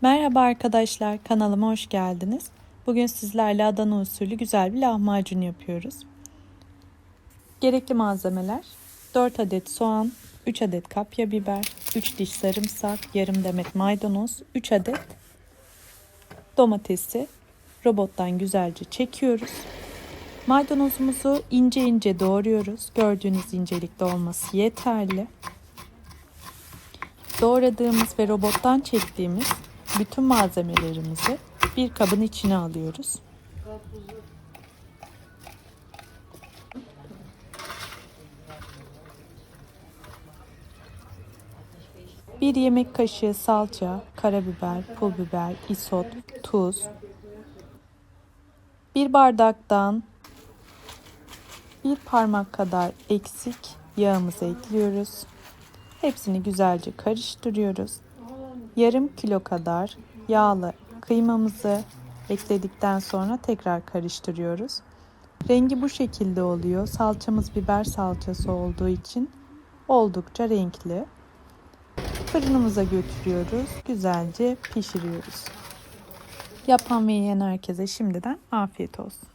Merhaba arkadaşlar, kanalıma hoş geldiniz. Bugün sizlerle Adana usulü güzel bir lahmacun yapıyoruz. Gerekli malzemeler 4 adet soğan, 3 adet kapya biber, 3 diş sarımsak, yarım demet maydanoz, 3 adet domatesi robottan güzelce çekiyoruz. Maydanozumuzu ince ince doğruyoruz. Gördüğünüz incelikte olması yeterli. Doğradığımız ve robottan çektiğimiz bütün malzemelerimizi bir kabın içine alıyoruz. Bir yemek kaşığı salça, karabiber, pul biber, isot, tuz. Bir bardaktan bir parmak kadar eksik yağımızı ekliyoruz. Hepsini güzelce karıştırıyoruz. Yarım kilo kadar yağlı kıymamızı ekledikten sonra tekrar karıştırıyoruz. Rengi bu şekilde oluyor. Salçamız biber salçası olduğu için oldukça renkli. Fırınımıza götürüyoruz. Güzelce pişiriyoruz. Yapan ve yiyen herkese şimdiden afiyet olsun.